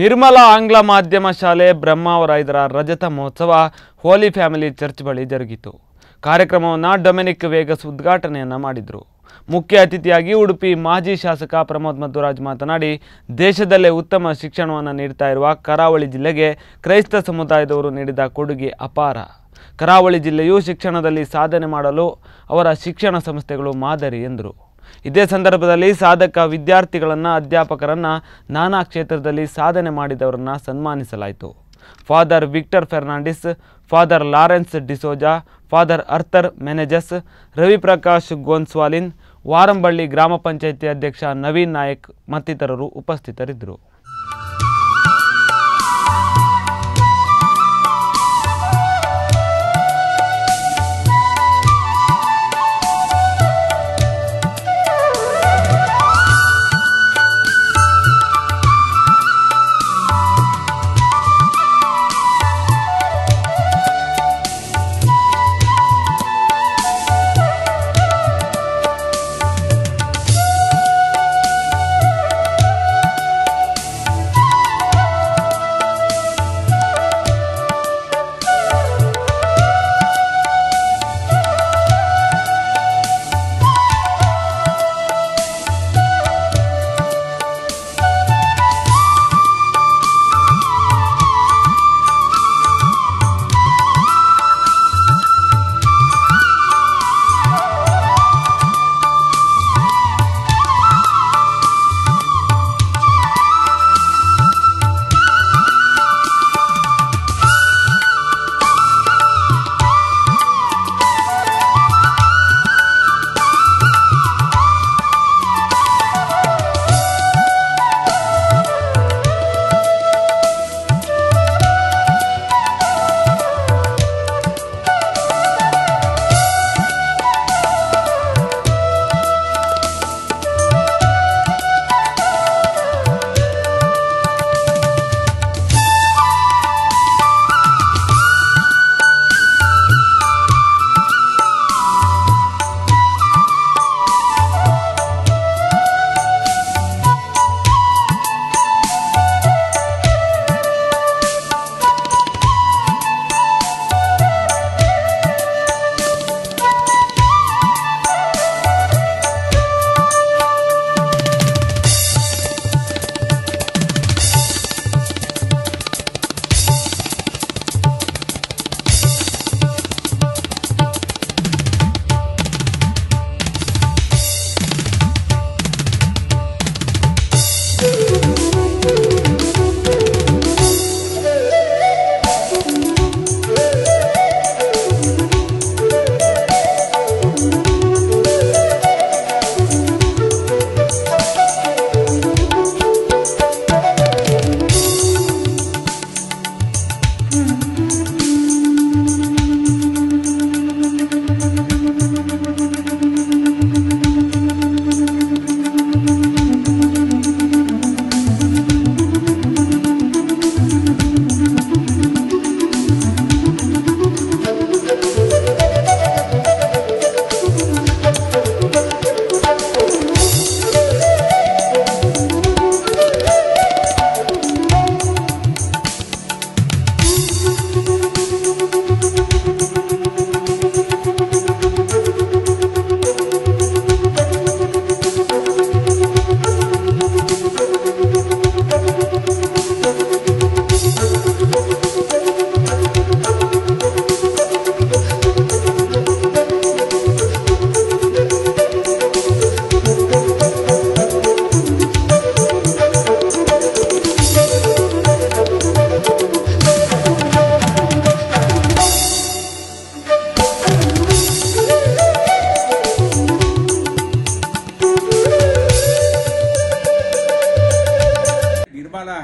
ನಿರ್ಮಲಾ ಆಂಗ್ಲ ಮಾಧ್ಯಮ ಶಾಲೆ ಬ್ರಹ್ಮಾವರಾಯದರ ರಜತ ಮಹೋತ್ಸವ ಹೋಲಿ ಫ್ಯಾಮಿಲಿ ಚರ್ಚ್ ಬಳಿ ಜರುಗಿತು. ಕಾರ್ಯಕ್ರಮವನ್ನು ಡೊಮಿನಿಕ್ ವೇಗಸ್ ಉದ್ಘಾಟನೆಯನ್ನು ಮಾಡಿದರು. ಮುಖ್ಯ ಅತಿಥಿಯಾಗಿ ಉಡುಪಿ ಮಾಜಿ ಶಾಸಕ ಪ್ರಮೋದ್ ಮಧ್ವರಾಜ್ ಮಾತನಾಡಿ, ದೇಶದಲ್ಲೇ ಉತ್ತಮ ಶಿಕ್ಷಣವನ್ನು ನೀಡ್ತಾ ಇರುವ ಕರಾವಳಿ ಜಿಲ್ಲೆಗೆ ಕ್ರೈಸ್ತ ಸಮುದಾಯದವರು ನೀಡಿದ ಕೊಡುಗೆ ಅಪಾರ. ಕರಾವಳಿ ಜಿಲ್ಲೆಯು ಶಿಕ್ಷಣದಲ್ಲಿ ಸಾಧನೆ ಮಾಡಲು ಅವರ ಶಿಕ್ಷಣ ಸಂಸ್ಥೆಗಳು ಮಾದರಿ ಎಂದರು. ಇದೇ ಸಂದರ್ಭದಲ್ಲಿ ಸಾಧಕ ವಿದ್ಯಾರ್ಥಿಗಳನ್ನು, ಅಧ್ಯಾಪಕರನ್ನು ನಾನಾ ಕ್ಷೇತ್ರದಲ್ಲಿ ಸಾಧನೆ ಮಾಡಿದವರನ್ನು ಸನ್ಮಾನಿಸಲಾಯಿತು. Father Victor Fernandes, father Lawrence D'Souza, father Arthur Menezes, Raviprakash Gonsalves, Varamballi ಗ್ರಾಮ ಪಂಚಾಯಿತಿ ಅಧ್ಯಕ್ಷ ನವೀನ್ ನಾಯಕ್ ಮತ್ತಿತರರು ಉಪಸ್ಥಿತರಿದ್ದರು.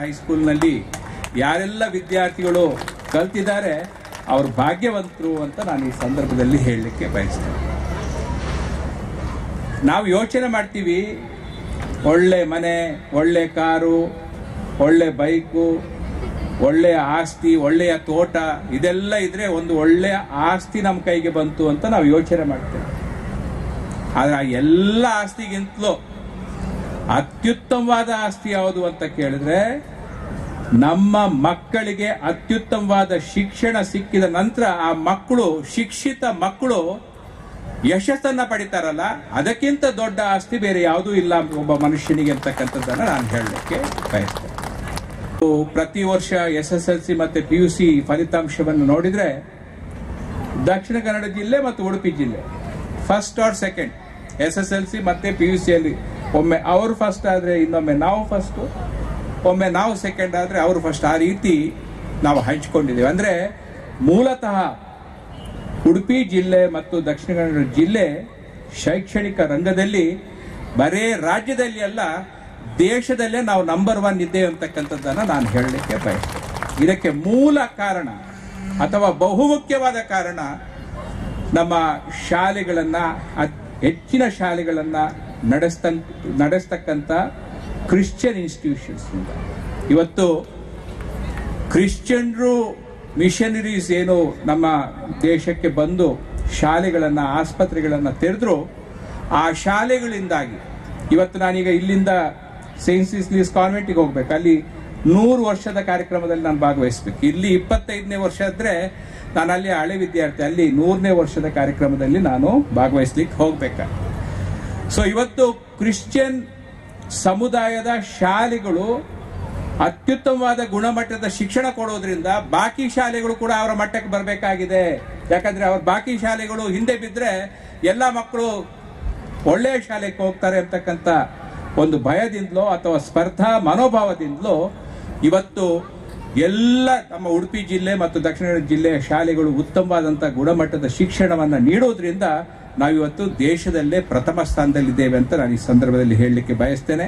ಹೈಸ್ಕೂಲ್ನಲ್ಲಿ ಯಾರೆಲ್ಲ ವಿದ್ಯಾರ್ಥಿಗಳು ಕಲ್ತಿದ್ದಾರೆ, ಅವರು ಭಾಗ್ಯವಂತರು ಅಂತ ನಾನು ಈ ಸಂದರ್ಭದಲ್ಲಿ ಹೇಳಲಿಕ್ಕೆ ಬಯಸ್ತೇನೆ. ನಾವು ಯೋಚನೆ ಮಾಡ್ತೀವಿ, ಒಳ್ಳೆ ಮನೆ, ಒಳ್ಳೆ ಕಾರು, ಒಳ್ಳೆ ಬೈಕು, ಒಳ್ಳೆಯ ಆಸ್ತಿ, ಒಳ್ಳೆಯ ತೋಟ, ಇದೆಲ್ಲ ಇದ್ರೆ ಒಂದು ಒಳ್ಳೆಯ ಆಸ್ತಿ ನಮ್ಮ ಕೈಗೆ ಬಂತು ಅಂತ ನಾವು ಯೋಚನೆ ಮಾಡ್ತೇವೆ. ಆದ್ರೆ ಆ ಎಲ್ಲ ಆಸ್ತಿಗಿಂತಲೂ ಅತ್ಯುತ್ತಮವಾದ ಆಸ್ತಿ ಯಾವುದು ಅಂತ ಕೇಳಿದ್ರೆ, ನಮ್ಮ ಮಕ್ಕಳಿಗೆ ಅತ್ಯುತ್ತಮವಾದ ಶಿಕ್ಷಣ ಸಿಕ್ಕಿದ ನಂತರ ಆ ಮಕ್ಕಳು, ಶಿಕ್ಷಿತ ಮಕ್ಕಳು ಯಶಸ್ಸನ್ನ ಪಡಿತಾರಲ್ಲ, ಅದಕ್ಕಿಂತ ದೊಡ್ಡ ಆಸ್ತಿ ಬೇರೆ ಯಾವುದೂ ಇಲ್ಲ ಒಬ್ಬ ಮನುಷ್ಯನಿಗೆ ಅಂತಕ್ಕಂಥದ್ದನ್ನು ನಾನು ಹೇಳಲಿಕ್ಕೆ ಬಯಸ್ತೇನೆ. ಪ್ರತಿ ವರ್ಷ ಎಸ್ ಎಸ್ ಎಲ್ ಸಿ ಮತ್ತೆ ಪಿ ಯು ಸಿ ಫಲಿತಾಂಶವನ್ನು ನೋಡಿದ್ರೆ ದಕ್ಷಿಣ ಕನ್ನಡ ಜಿಲ್ಲೆ ಮತ್ತು ಉಡುಪಿ ಜಿಲ್ಲೆ first or second S S L C ಮತ್ತೆ ಪಿ ಯು ಸಿಯಲ್ಲಿ ಒಮ್ಮೆ ಅವರು ಫಸ್ಟ್ ಆದ್ರೆ ಇನ್ನೊಮ್ಮೆ ನಾವು ಫಸ್ಟ್ ಒಮ್ಮೆ ನಾವು ಸೆಕೆಂಡ್ ಆದ್ರೆ ಅವರು ಫಸ್ಟ್ ಆ ರೀತಿ ನಾವು ಹಂಚಿಕೊಂಡಿದ್ದೇವೆ. ಅಂದ್ರೆ ಮೂಲತಃ ಉಡುಪಿ ಜಿಲ್ಲೆ ಮತ್ತು ದಕ್ಷಿಣ ಕನ್ನಡ ಜಿಲ್ಲೆ ಶೈಕ್ಷಣಿಕ ರಂಗದಲ್ಲಿ ಬರೇ ರಾಜ್ಯದಲ್ಲಿ ಅಲ್ಲ, ದೇಶದಲ್ಲೇ ನಾವು ನಂಬರ್ ಒನ್ ಇದ್ದೇವೆ ಅಂತಕ್ಕಂಥದ್ದನ್ನು ನಾನು ಹೇಳಲಿಕ್ಕೆ ಬಯಸ್ತೇನೆ. ಇದಕ್ಕೆ ಮೂಲ ಕಾರಣ ಅಥವಾ ಬಹುಮುಖ್ಯವಾದ ಕಾರಣ ನಮ್ಮ ಶಾಲೆಗಳನ್ನು ಹೆಚ್ಚಿನ ಶಾಲೆಗಳನ್ನ ನಡೆಸ್ತ ನಡೆಸ್ತಕ್ಕಂಥ ಕ್ರಿಶ್ಚಿಯನ್ ಇನ್ಸ್ಟಿಟ್ಯೂಷನ್ಸ್ ಇವತ್ತು ಕ್ರಿಶ್ಚಿಯನ್ರು ಮಿಷನರೀಸ್ ಏನು ನಮ್ಮ ದೇಶಕ್ಕೆ ಬಂದು ಶಾಲೆಗಳನ್ನು, ಆಸ್ಪತ್ರೆಗಳನ್ನು ತೆರೆದ್ರು, ಆ ಶಾಲೆಗಳಿಂದಾಗಿ ಇವತ್ತು ನಾನೀಗ ಇಲ್ಲಿಂದ ಸೈನ್ಸ್ ಇಸ್ಲೀಸ್ ಕಾನ್ವೆಂಟಿಗೆ ಹೋಗ್ಬೇಕು. ಅಲ್ಲಿ ನೂರು ವರ್ಷದ ಕಾರ್ಯಕ್ರಮದಲ್ಲಿ ನಾನು ಭಾಗವಹಿಸ್ಬೇಕು. ಇಲ್ಲಿ ಇಪ್ಪತ್ತೈದನೇ ವರ್ಷ ಆದರೆ ನಾನು ಅಲ್ಲಿ ಹಳೆ ವಿದ್ಯಾರ್ಥಿ. ಅಲ್ಲಿ ನೂರನೇ ವರ್ಷದ ಕಾರ್ಯಕ್ರಮದಲ್ಲಿ ನಾನು ಭಾಗವಹಿಸ್ಲಿಕ್ಕೆ ಹೋಗ್ಬೇಕಾಗ್ತದೆ ಸೊ ಇವತ್ತು ಕ್ರಿಶ್ಚಿಯನ್ ಸಮುದಾಯದ ಶಾಲೆಗಳು ಅತ್ಯುತ್ತಮವಾದ ಗುಣಮಟ್ಟದ ಶಿಕ್ಷಣ ಕೊಡೋದ್ರಿಂದ ಬಾಕಿ ಶಾಲೆಗಳು ಕೂಡ ಅವರ ಮಟ್ಟಕ್ಕೆ ಬರಬೇಕಾಗಿದೆ. ಯಾಕಂದ್ರೆ ಅವ್ರ ಬಾಕಿ ಶಾಲೆಗಳು ಹಿಂದೆ ಬಿದ್ದರೆ ಎಲ್ಲ ಮಕ್ಕಳು ಒಳ್ಳೆಯ ಶಾಲೆಗೆ ಹೋಗ್ತಾರೆ ಅಂತಕ್ಕಂಥ ಒಂದು ಭಯದಿಂದಲೋ ಅಥವಾ ಸ್ಪರ್ಧಾ ಮನೋಭಾವದಿಂದಲೋ ಇವತ್ತು ಎಲ್ಲ ನಮ್ಮ ಉಡುಪಿ ಜಿಲ್ಲೆ ಮತ್ತು ದಕ್ಷಿಣ ಜಿಲ್ಲೆಯ ಶಾಲೆಗಳು ಉತ್ತಮವಾದಂಥ ಗುಣಮಟ್ಟದ ಶಿಕ್ಷಣವನ್ನು ನೀಡೋದ್ರಿಂದ ನಾವಿವತ್ತು ದೇಶದಲ್ಲೇ ಪ್ರಥಮ ಸ್ಥಾನದಲ್ಲಿದ್ದೇವೆ ಅಂತ ನಾನು ಈ ಸಂದರ್ಭದಲ್ಲಿ ಹೇಳಲಿಕ್ಕೆ ಬಯಸ್ತೇನೆ.